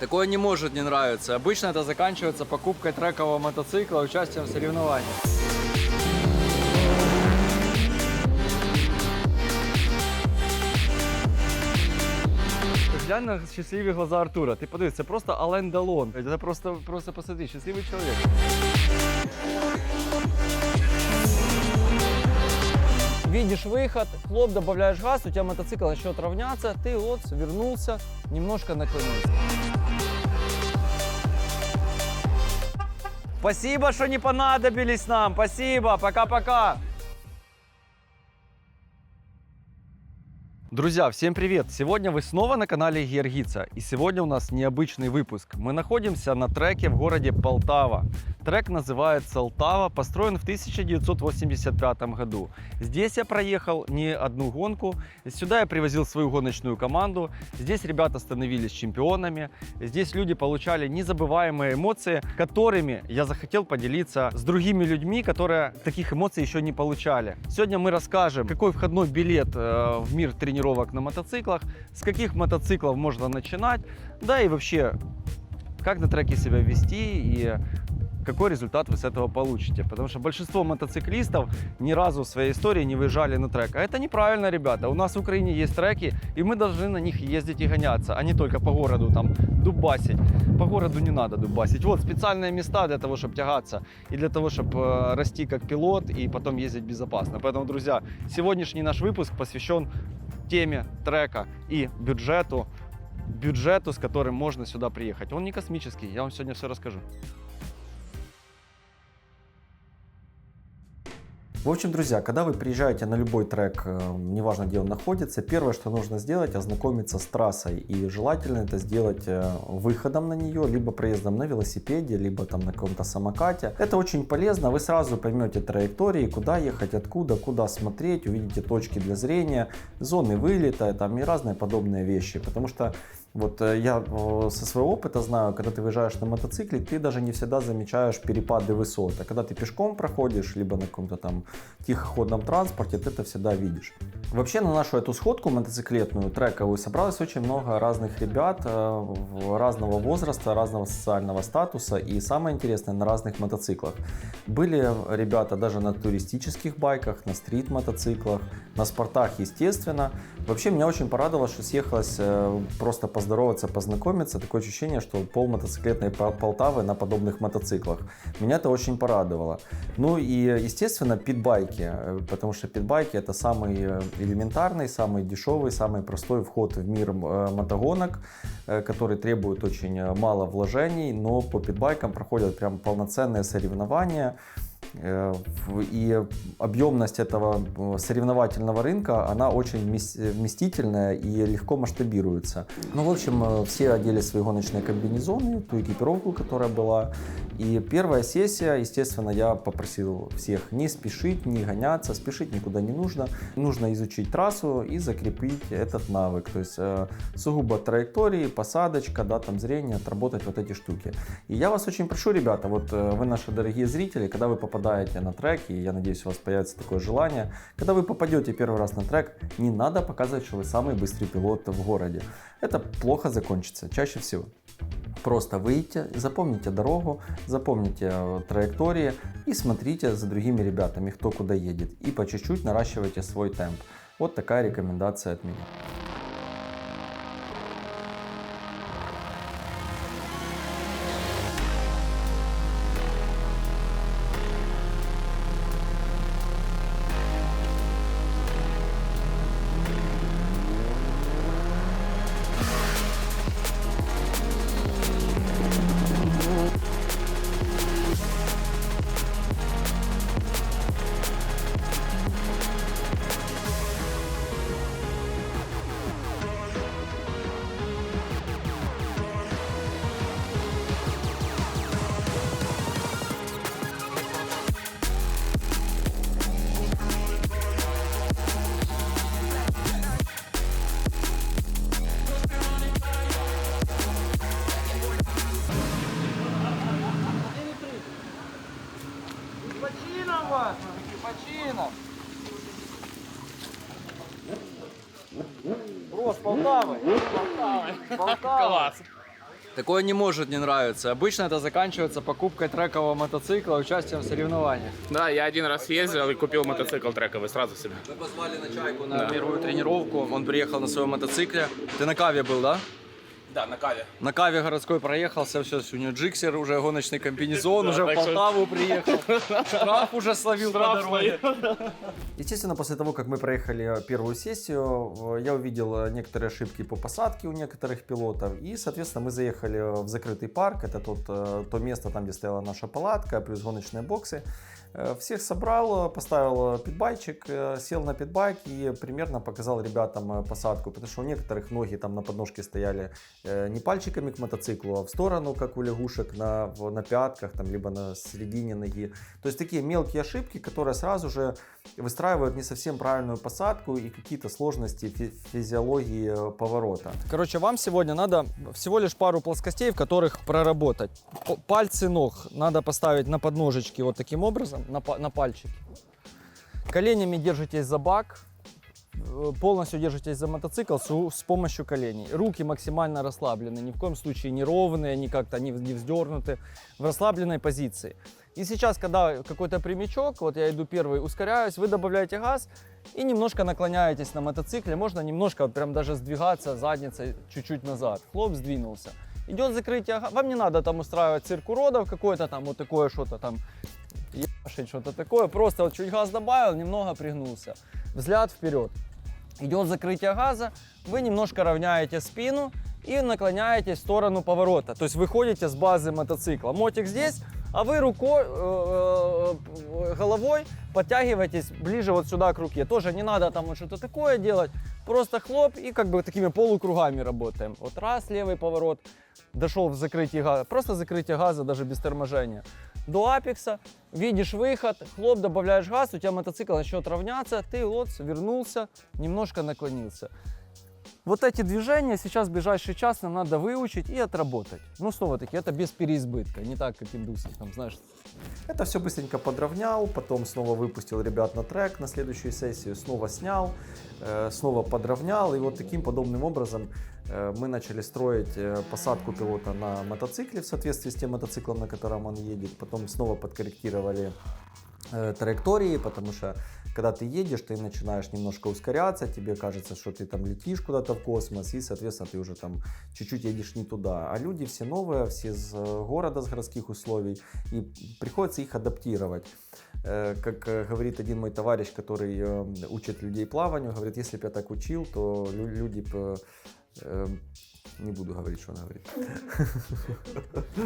Такое не может не нравиться. Обычно это заканчивается покупкой трекового мотоцикла, участием в соревнованиях. Глянь на щасливі глаза Артура. Ти подивись, це просто Ален Делон. Це просто, просто посмотри, щасливий чоловік. Видишь выход, хлоп, добавляешь газ, у тебя мотоцикл начнет равняться, ты вот вернулся, немножко наклонился. Спасибо, что не понадобились нам. Спасибо. Пока-пока. Друзья, всем привет! Сегодня вы снова на канале Георгица. И сегодня у нас необычный выпуск. Мы находимся на треке в городе Полтава. Трек называется Лтава, построен в 1985 году. Здесь я проехал не одну гонку. Сюда я привозил свою гоночную команду. Здесь ребята становились чемпионами. Здесь люди получали незабываемые эмоции, которыми я захотел поделиться с другими людьми, которые таких эмоций еще не получали. Сегодня мы расскажем, какой входной билет э, в мир тренировок на мотоциклах, с каких мотоциклов можно начинать, да и вообще, как на треке себя вести и какой результат вы с этого получите. Потому что большинство мотоциклистов ни разу в своей истории не выезжали на трек. А это неправильно, ребята. У нас в Украине есть треки, и мы должны на них ездить и гоняться, а не только по городу там дубасить. По городу не надо дубасить. Вот специальные места для того, чтобы тягаться и для того, чтобы расти как пилот и потом ездить безопасно. Поэтому, друзья, сегодняшний наш выпуск посвящен теме трека и бюджету, бюджету, с которым можно сюда приехать. Он не космический, я вам сегодня все расскажу. В общем, друзья, когда вы приезжаете на любой трек, э, неважно где он находится, первое, что нужно сделать, ознакомиться с трассой. И желательно это сделать э, выходом на нее, либо проездом на велосипеде, либо там на каком-то самокате. Это очень полезно, вы сразу поймете траектории, куда ехать, откуда, куда смотреть, увидите точки для зрения, зоны вылета там, и разные подобные вещи. Потому что вот э, я со своего опыта знаю, когда ты выезжаешь на мотоцикле, ты даже не всегда замечаешь перепады высот. А когда ты пешком проходишь, либо на каком-то там тихоходном транспорте, ты это всегда видишь. Вообще на нашу эту сходку мотоциклетную, трековую, собралось очень много разных ребят э, разного возраста, разного социального статуса и самое интересное, на разных мотоциклах. Были ребята даже на туристических байках, на стрит-мотоциклах, на спортах, естественно. Вообще меня очень порадовало, что съехалось э, просто поздороваться, познакомиться. Такое ощущение, что пол мотоциклетной Пол- Полтавы на подобных мотоциклах. Меня это очень порадовало. Ну и, естественно, питбайки, э, потому что питбайки это самый э, элементарный, самый дешевый, самый простой вход в мир э, мотогонок, который требует очень мало вложений, но по питбайкам проходят прям полноценные соревнования. Э, И объемность этого э, соревновательного рынка, она очень вмес- вместительная и легко масштабируется. Ну, в общем, э, все одели свои гоночные комбинезоны, ту экипировку, которая была. И первая сессия, естественно, я попросил всех не спешить, не гоняться, спешить никуда не нужно. Нужно изучить трассу и закрепить этот навык. То есть э, сугубо траектории, посадочка, да, там зрение, отработать вот эти штуки. И я вас очень прошу, ребята, вот э, вы наши дорогие зрители, когда вы попадаете на трек, и я надеюсь, у вас появится такое желание, когда вы попадете первый раз на трек, не надо показывать, что вы самый быстрый пилот в городе. Это плохо закончится, чаще всего. Просто выйдите, запомните дорогу, запомните э, траектории и смотрите за другими ребятами, кто куда едет. И по чуть-чуть наращивайте свой темп. Вот такая рекомендация от меня. Полтавы. Класс. Такое не может не нравиться. Обычно это заканчивается покупкой трекового мотоцикла, участием в соревнованиях. Да, я один раз ездил и купил мотоцикл трековый сразу себе. Мы позвали на чайку на первую тренировку. Он приехал на своем мотоцикле. Ты на каве был, да? Да, на каве. На каве городской проехался, все, у него джиксер, уже гоночный комбинезон, уже в Полтаву приехал. Штраф уже словил по дороге. Естественно, после того, как мы проехали первую сессию, э, я увидел э, некоторые ошибки по посадке у некоторых пилотов. И, соответственно, мы заехали в закрытый парк. Это тот, э, то место, там, где стояла наша палатка, плюс гоночные боксы. Э, Всех собрал, поставил питбайчик, э, сел на питбайк и примерно показал ребятам э, посадку. Потому что у некоторых ноги там на подножке стояли не пальчиками к мотоциклу, а в сторону, как у лягушек, на, на пятках, там, либо на середине ноги. То есть такие мелкие ошибки, которые сразу же выстраивают не совсем правильную посадку и какие-то сложности фи- физиологии поворота. Короче, вам сегодня надо всего лишь пару плоскостей, в которых проработать. Пальцы ног надо поставить на подножечки вот таким образом, на, па- на пальчики. Коленями держитесь за бак, э, полностью держитесь за мотоцикл с, с помощью коленей. Руки максимально расслаблены, ни в коем случае не ровные, ни как-то не, не вздернуты, в расслабленной позиции. И сейчас, когда какой-то прямичок, вот я иду первый, ускоряюсь, вы добавляете газ и немножко наклоняетесь на мотоцикле. Можно немножко прям даже сдвигаться задницей чуть-чуть назад. Хлоп, сдвинулся. Идет закрытие, вам не надо там устраивать цирк уродов какой-то там, вот такое что-то там, ебашить что-то такое. Просто вот чуть газ добавил, немного пригнулся. Взгляд вперед. Идет закрытие газа, вы немножко равняете спину и наклоняетесь в сторону поворота. То есть выходите с базы мотоцикла. Мотик здесь, а вы рукой, э, э, головой подтягиваетесь ближе вот сюда к руке. Тоже не надо там что-то такое делать. Просто хлоп и как бы такими полукругами работаем. Вот раз, левый поворот, дошел в закрытие газа. Просто закрытие газа даже без торможения. До апекса, видишь выход, хлоп, добавляешь газ, у тебя мотоцикл начнет равняться, ты вот вернулся, немножко наклонился. Вот эти движения сейчас в ближайший час нам надо выучить и отработать. Ну, снова-таки, это без переизбытка, не так, как индусы, там, знаешь, Это все быстренько подровнял, потом снова выпустил ребят на трек на следующую сессию, снова снял, э, снова подровнял. И вот таким подобным образом э, мы начали строить э, посадку пилота на мотоцикле в соответствии с тем мотоциклом, на котором он едет. Потом снова подкорректировали э, траектории, потому что когда ты едешь, ты начинаешь немножко ускоряться, тебе кажется, что ты там летишь куда-то в космос, и, соответственно, ты уже там чуть-чуть едешь не туда. А люди все новые, все из э, города, с городских условий, и приходится их адаптировать. Э, Как э, говорит один мой товарищ, который э, учит людей плаванию, говорит, если бы я так учил, то лю- люди бы... э, Не буду говорить, что он говорит.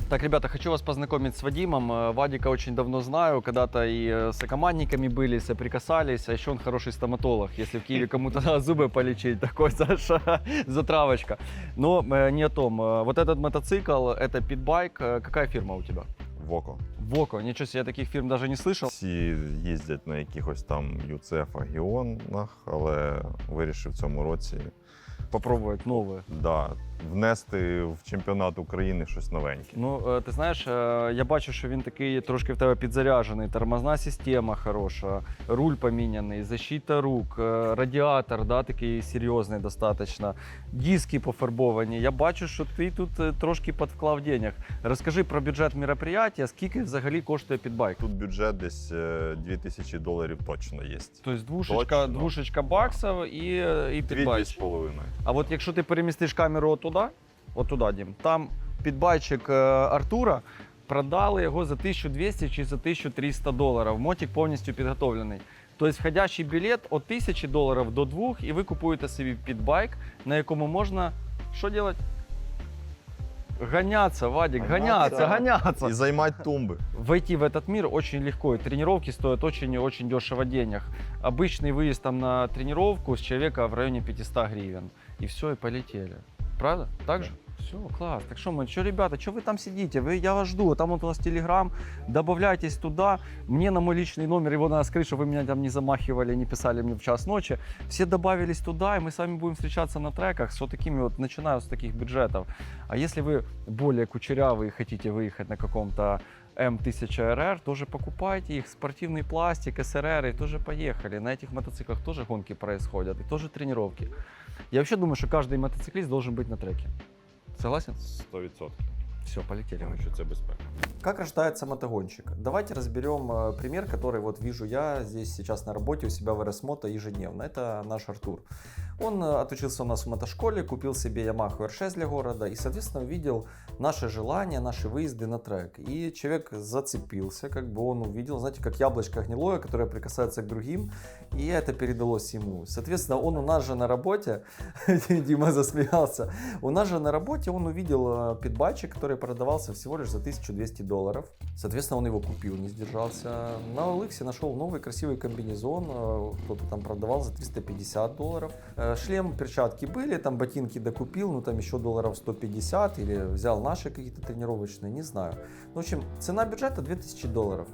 Так, ребята, хочу вас познакомить с Вадимом. Э, Вадика очень давно знаю, когда-то и э, с командниками были, соприкасались, а еще он хороший стоматолог. Если в Киеве кому-то надо зубы полечить, такой Саша, затравочка. Но э, не о том. Э, Вот этот мотоцикл, это питбайк. Э, Какая фирма у тебя? Воко. Воко. Ничего себе, я таких фирм даже не слышал. Всі їздять на якихось там ЮЦЕФ агіонах, але вирішив в цьому році Попробовать новые. да, внести в чемпіонат України щось новеньке. Ну, е, ти знаєш, е, я бачу, що він такий трошки в тебе підзаряджений. Тормозна система хороша, руль поміняний, защита рук, е, радіатор, да, такий серйозний достатньо. Диски пофарбовані. Я бачу, що ти тут трошки підвклав денег. Розкажи про бюджет мероприятия, скільки взагалі коштує підбайк. Тут бюджет десь е, 2000 доларів точно є. Тобто двушечка, Точно. двушечка баксів і, і підбайк. з половиною. А от якщо ти перемістиш камеру отуда, отуда, Дім, там підбайчик е, Артура, продали його за 1200 чи за 1300 доларів. Мотик повністю підготовлений. Тобто входящий білет від 1000 доларів до 2, і ви купуєте собі підбайк, на якому можна що робити? Гоняться, Вадик, гоняться, гоняться. І займати тумби. Войти в этот мир очень легко, и тренировки стоят очень-очень дешево денег. Обычный выезд там на тренировку с человека в районе 500 гривен. И все, и полетели. Правда? Так же? Все, класс. Так что мы, что, ребята, что вы там сидите? Вы, я вас жду. Там вот у вас телеграм. Добавляйтесь туда. Мне на мой личный номер, его надо скрыть, чтобы вы меня там не замахивали, не писали мне в час ночи. Все добавились туда, и мы с вами будем встречаться на треках с вот такими вот, начиная с таких бюджетов. А если вы более кучерявый и хотите выехать на каком-то М1000РР, тоже покупайте их, спортивный пластик, СРР, и тоже поехали. На этих мотоциклах тоже гонки происходят, и тоже тренировки. Я вообще думаю, что каждый мотоциклист должен быть на треке. Согласен? 100%. Все, полетели. Тому що це безпека. Как рождается мотогонщик? Давайте разберем э, пример, который вот вижу я здесь сейчас на работе у себя в РСМото ежедневно. Это наш Артур. Он э, отучился у нас в мотошколе, купил себе Yamaha R6 для города и, соответственно, увидел наши желания, наши выезды на трек. И человек зацепился, как бы он увидел, знаете, как яблочко гнилое, которое прикасается к другим, и это передалось ему. Соответственно, он у нас же на работе, Дима засмеялся, у нас же на работе он увидел э, питбайчик, который продавался всего лишь за 1200 долларов. Соответственно, он его купил, не сдержался. На OLX нашел новый красивый комбинезон, э, кто-то там продавал за 350 долларов. Э, Шлем, перчатки были, там ботинки докупил, ну там еще долларов 150 или взял наши какие-то тренировочные, не знаю. Ну, в общем, цена бюджета 2000 долларов.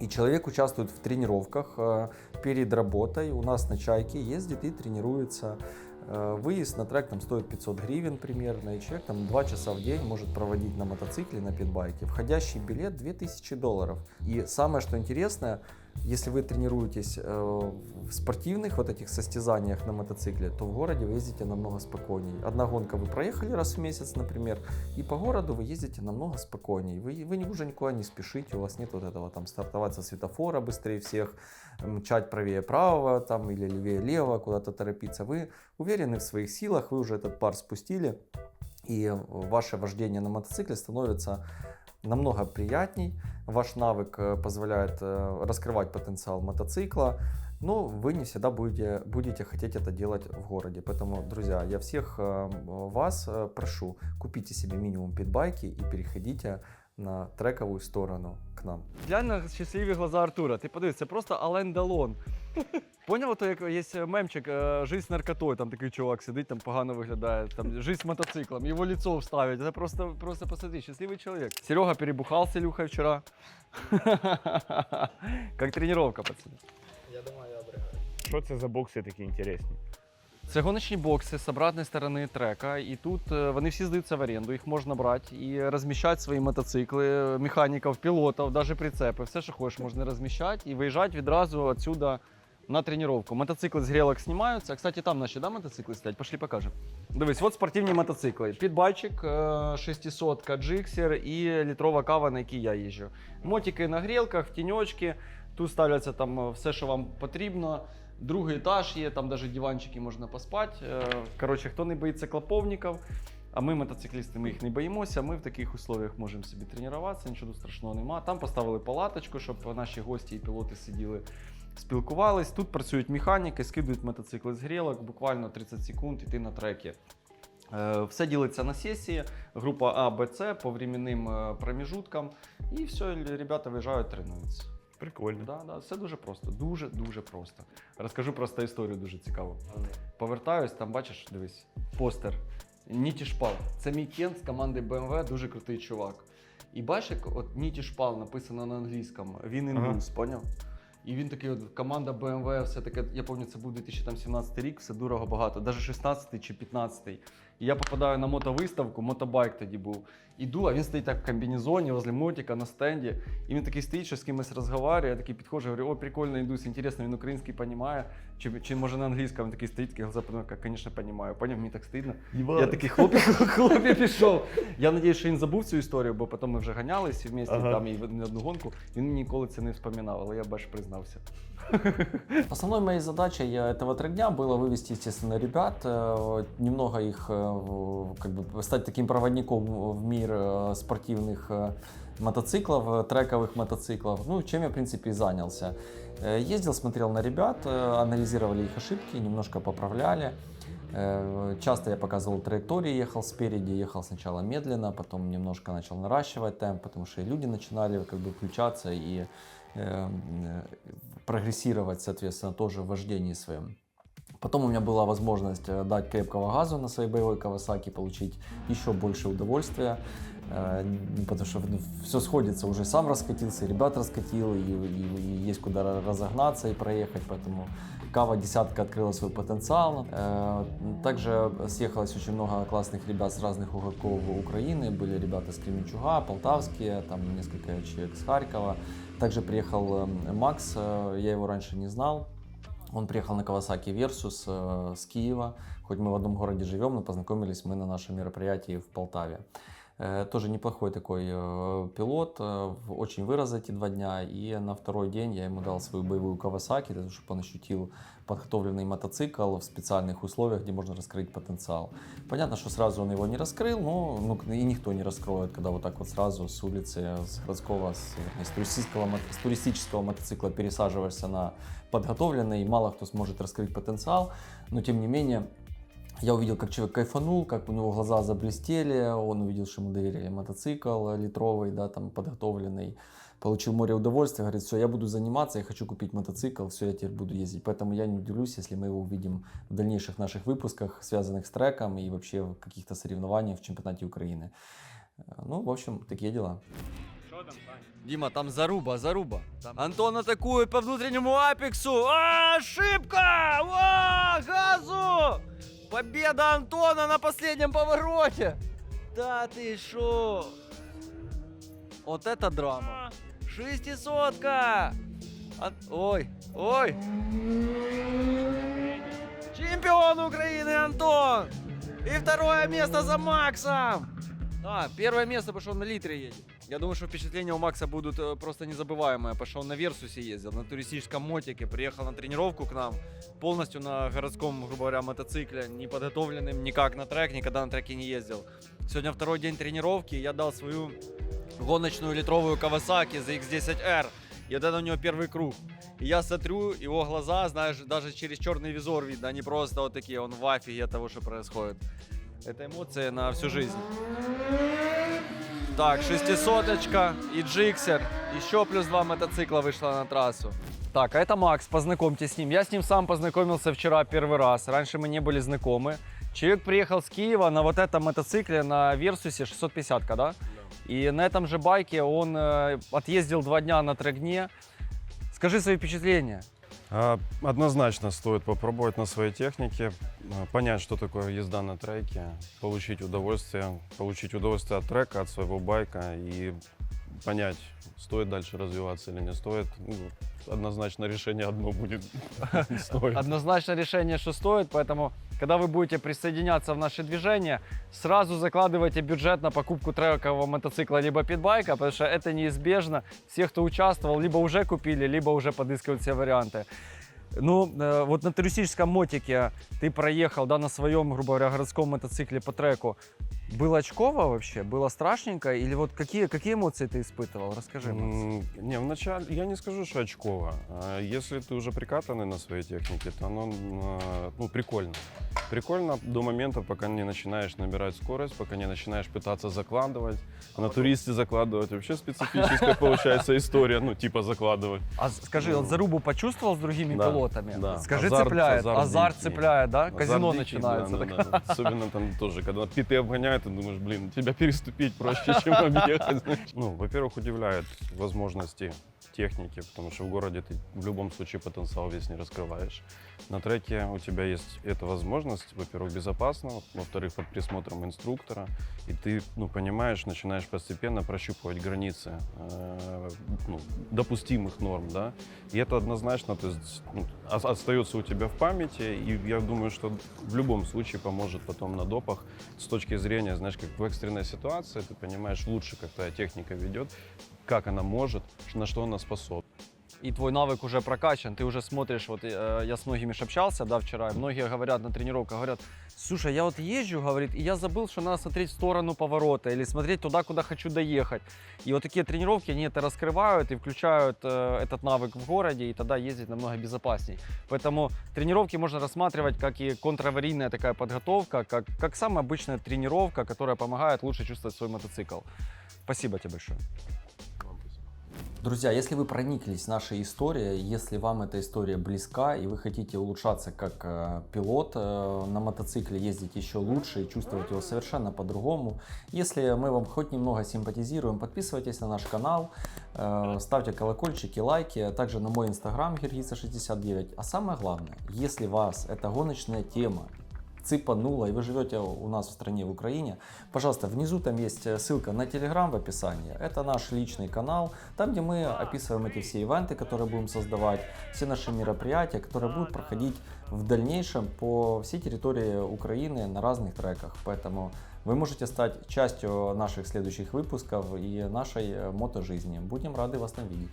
И человек участвует в тренировках э, перед работой. У нас на чайке ездит и тренируется. Э, Выезд на трек там стоит 500 гривен примерно, и человек там 2 часа в день может проводить на мотоцикле, на питбайке. Входящий билет 2000 долларов. И самое, что интересное, если вы тренируетесь э, в спортивных вот этих состязаниях на мотоцикле, то в городе вы ездите намного спокойнее. Одна гонка вы проехали раз в месяц, например, и по городу вы ездите намного спокойнее. Вы, вы уже никуда не спешите, у вас нет вот этого там стартовать со светофора быстрее всех, мчать правее правого там, или левее левого, куда-то торопиться. Вы уверены в своих силах, вы уже этот пар спустили, и ваше вождение на мотоцикле становится намного приятней. Ваш навык э, позволяет э, раскрывать потенциал мотоцикла, но вы не всегда будете, будете хотеть это делать в городе. Поэтому, друзья, я всех э, вас прошу, купите себе минимум питбайки и переходите на трековую сторону к нам. Глянь на щасливі глаза Артура. Ти подивись, це просто Ален Делон. Поняв, то як є мемчик е, «Жизнь з наркотою», там такий чувак сидить, там погано виглядає, там «Жизнь з мотоциклом», його лицо вставить. Це просто, просто посмотри, щасливий чоловік. Серега перебухав с Илюхой вчера. Как тренировка, пацаны. Що це за бокси такі інтересні? Це гоночні бокси з обратної сторони трека, і тут е, вони всі здаються в оренду, їх можна брати і розміщати свої мотоцикли, механіків, пілотів, навіть прицепи, все, що хочеш, можна розміщати і виїжджати відразу отсюда на тренування. Мотоцикли з грілок знімаються. Кстати, там наші да, мотоцикли стоять, пошли покажемо. Дивись, от спортивні мотоцикли. Підбайчик, 600 джиксер і літрова кава, на якій я їжджу. Мотики на грілках, тіньочки. Тут ставляться там е, все, що вам потрібно. Другий етаж є, там навіть диванчики можна поспати. Е, Коротше, хто не боїться клоповників, а ми, мотоциклісти, ми їх не боїмося. Ми в таких условиях можемо собі тренуватися, нічого страшного нема. Там поставили палаточку, щоб наші гості і пілоти сиділи, спілкувались. Тут працюють механіки, скидують мотоцикли з грілок, буквально 30 секунд іти на треки. Е, Все ділиться на сесії, група А, Б, С по временним е, проміжуткам. І все, ребята виїжджають, тренуються. Прикольно. Да, да, все дуже просто, дуже дуже просто. Розкажу просто історію дуже цікаву. Повертаюсь, там бачиш, дивись, постер. Ніті Шпал. Це мій кент з команди BMW, дуже крутий чувак. І бачиш, як от Ніті Шпал написано на англійському. Він індус, поняв? І він такий, от команда BMW, все таке, я пам'ятаю, це був 2017 рік, все дорого багато, навіть 16 чи 15. І я попадаю на мотовиставку, мотобайк тоді був. Іду, а він стоїть так в комбінезоні, возле мотика на стенді. І він такий стоїть, що з кимось розмовляє. Я такий підходжу, говорю, о, прикольно індус, інтересно, він український розуміє. Чи, чи може на англійському він такий стоїть, такий глаза подумав, звісно, розумію. Поняв, мені так стидно. Я такий хлоп, хлоп і пішов. Я сподіваюся, що він забув цю історію, бо потім ми вже ганялись в місті, Ага. там і в не одну гонку. Він мені ніколи це не вспоминав, але я бачу, признався. Основной моей задачей э, этого трек-дня было вывести, естественно, ребят, э, немного их, э, в- как бы стать таким проводником в мир э, спортивных э, мотоциклов, э, трековых мотоциклов, ну, чем я, в принципе, и занялся. Ездил, смотрел на ребят, анализировали их ошибки, немножко поправляли. Часто я показывал траектории, ехал спереди, ехал сначала медленно, потом немножко начал наращивать темп, потому что и люди начинали как бы включаться и прогрессировать, соответственно, тоже в вождении своем. Потом у меня была возможность э, дать крепкого газу на своей боевой Kawasaki, получить еще больше удовольствия, э, потому что все сходится, уже сам раскатился, и ребят раскатил, и, и- и есть куда ра- разогнаться и проехать, поэтому Кава десятка открыла свой потенциал. Э, Также съехалось очень много классных ребят с разных уголков Украины. Были ребята с Кременчуга, полтавские, там несколько человек с Харькова. Также приехал э, Макс, э, я его раньше не знал. Он приехал на Kawasaki Versus э, с Киева. Хоть мы в одном городе живем, но познакомились мы на нашем мероприятии в Полтаве. Э, Тоже неплохой такой э, пилот, э, очень вырос эти два дня. И на второй день я ему дал свою боевую Kawasaki, для того, чтобы он ощутил подготовленный мотоцикл в специальных условиях, где можно раскрыть потенциал. Понятно, что сразу он его не раскрыл, но ну, и никто не раскроет, когда вот так вот сразу с улицы, с городского, с, с туристического, с туристического мотоцикла пересаживаешься на подготовленный, мало кто сможет раскрыть потенциал, но тем не менее я увидел, как человек кайфанул, как у него глаза заблестели, он увидел, что ему доверили мотоцикл литровый, да, там подготовленный, получил море удовольствия, говорит, все, я буду заниматься, я хочу купить мотоцикл, все, я теперь буду ездить. Поэтому я не удивлюсь, если мы его увидим в дальнейших наших выпусках, связанных с треком и вообще в каких-то соревнованиях в чемпионате Украины. Э, Ну, в общем, такие дела. Дима, там заруба, заруба. Антон атакует по внутреннему апексу. А, ошибка! Ва, газу! Победа Антона на последнем повороте. Да ты шо? Вот это драма. Шестисотка! Ан- Ой, ой! Чемпион Украины Антон! И второе место за Максом! А, первое место, потому что он на литре едет. Я думаю, что впечатления у Макса будут э, просто незабываемые, потому что он на Версусе ездил, на туристическом мотике, приехал на тренировку к нам, полностью на городском, грубо говоря, мотоцикле, не подготовленным никак на трек, никогда на треке не ездил. Сегодня второй день тренировки, я дал свою гоночную литровую Kawasaki за X10R, и вот это у него первый круг. И я смотрю, его глаза, знаешь, даже через черный визор видно, они просто вот такие, он в афиге от того, что происходит. Это эмоции на всю жизнь. Так, шестисоточка и джиксер. Еще плюс два мотоцикла вышло на трассу. Так, а это Макс, познакомьтесь с ним. Я с ним сам познакомился вчера первый раз. Раньше мы не были знакомы. Человек приехал с Киева на вот этом мотоцикле на Версусе 650, да? И на этом же байке он э, отъездил два дня на трегне. Скажи свои впечатления. А, Однозначно стоит попробовать на своей технике, а, понять, что такое езда на треке, получить удовольствие, получить удовольствие от трека, от своего байка и понять, стоит дальше развиваться или не стоит. Однозначно решение одно будет. Стоит. Однозначно решение, что стоит, поэтому, когда вы будете присоединяться в наше движение, сразу закладывайте бюджет на покупку трекового мотоцикла либо питбайка, потому что это неизбежно. Все, кто участвовал, либо уже купили, либо уже подыскивают все варианты. Ну, э, вот на туристическом мотике ты проехал, да, на своем, грубо говоря, городском мотоцикле по треку. Было очково вообще? Было страшненько? Или вот какие, какие эмоции ты испытывал? Расскажи, Макс. Не, вначале я не скажу, что очково. А Если ты уже прикатанный на своей технике, то оно а, ну, прикольно. Прикольно до момента, пока не начинаешь набирать скорость, пока не начинаешь пытаться закладывать. На туристе закладывать вообще специфическая получается история, ну типа закладывать. А скажи, вот зарубу почувствовал с другими Да, пилотами? да. Скажи, Азарт- цепляет. азарт цепляет, да? Казино Азарт дикий, начинается. да, так. да, да. Особенно там тоже, когда питы обгоняют, ты думаешь, блин, тебя переступить проще, чем объехать. Ну, во-первых, удивляет возможности техники, потому что в городе ты в любом случае потенциал весь не раскрываешь. На треке у тебя есть эта возможность, во-первых, безопасно, во-вторых, под присмотром инструктора, и ты, ну, понимаешь, начинаешь постепенно прощупывать границы э, ну, допустимых норм, да, и это однозначно то есть, ну, ос- остается у тебя в памяти, и я думаю, что в любом случае поможет потом на допах с точки зрения, знаешь, как в экстренной ситуации, ты понимаешь лучше, как твоя техника ведет, как она может, на что она способна. И твой навык уже прокачан, ты уже смотришь, вот э, я с многими ж общался, да, вчера, и многие говорят на тренировках, говорят, слушай, я вот езжу, говорит, и я забыл, что надо смотреть в сторону поворота или смотреть туда, куда хочу доехать. И вот такие тренировки, они это раскрывают и включают э, этот навык в городе, и тогда ездить намного безопасней. Поэтому тренировки можно рассматривать как и контраварийная такая подготовка, как, как самая обычная тренировка, которая помогает лучше чувствовать свой мотоцикл. Спасибо тебе большое. Друзья, если вы прониклись нашей историей, если вам эта история близка и вы хотите улучшаться как э, пилот э, на мотоцикле, ездить еще лучше и чувствовать его совершенно по-другому, если мы вам хоть немного симпатизируем, подписывайтесь на наш канал, э, ставьте колокольчики, лайки, а также на мой инстаграм Гергица69. А самое главное, если вас эта гоночная тема цыпануло, и вы живете у нас в стране, в Украине, пожалуйста, внизу там есть э, ссылка на Телеграм в описании. Это наш личный канал, там, где мы описываем эти все ивенты, которые будем создавать, все наши мероприятия, которые будут проходить в дальнейшем по всей территории Украины на разных треках. Поэтому вы можете стать частью наших следующих выпусков и нашей э, мотожизни. Будем рады вас там видеть.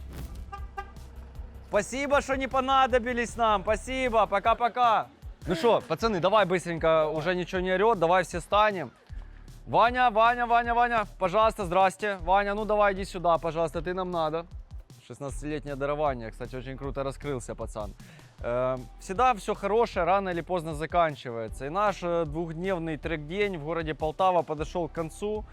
Спасибо, что не понадобились нам. Спасибо. Пока-пока. Ну что, пацаны, давай быстренько, уже ничего не орет, давай все станем. Ваня, Ваня, Ваня, Ваня, пожалуйста, здрасте. Ваня, ну давай иди сюда, пожалуйста, ты нам надо. 16-летнее дарование, кстати, очень круто раскрылся, пацан. Э, Всегда все хорошее рано или поздно заканчивается. И наш э, двухдневный трек-день в городе Полтава подошел к концу.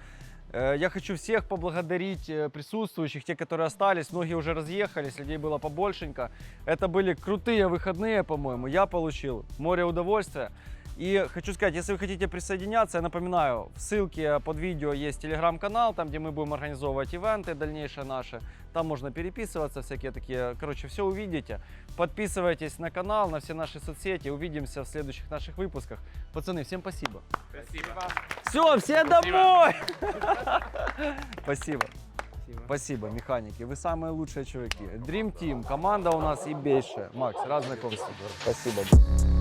Э, Я хочу всех поблагодарить э, присутствующих, те, которые остались. Многие уже разъехались, людей было побольшенько. Это были крутые выходные, по-моему. Я получил море удовольствия. И хочу сказать, если вы хотите присоединяться, я напоминаю, в ссылке под видео есть телеграм-канал, там, где мы будем организовывать ивенты дальнейшие наши. Там можно переписываться, всякие такие, короче, все увидите. Подписывайтесь на канал, на все наши соцсети. Увидимся в следующих наших выпусках. Пацаны, всем спасибо. Спасибо. Все, все Спасибо. домой! Спасибо. Спасибо, механики. Вы самые лучшие чуваки. Dream Team, команда у нас и бейшая. Макс, раз знакомься. Спасибо.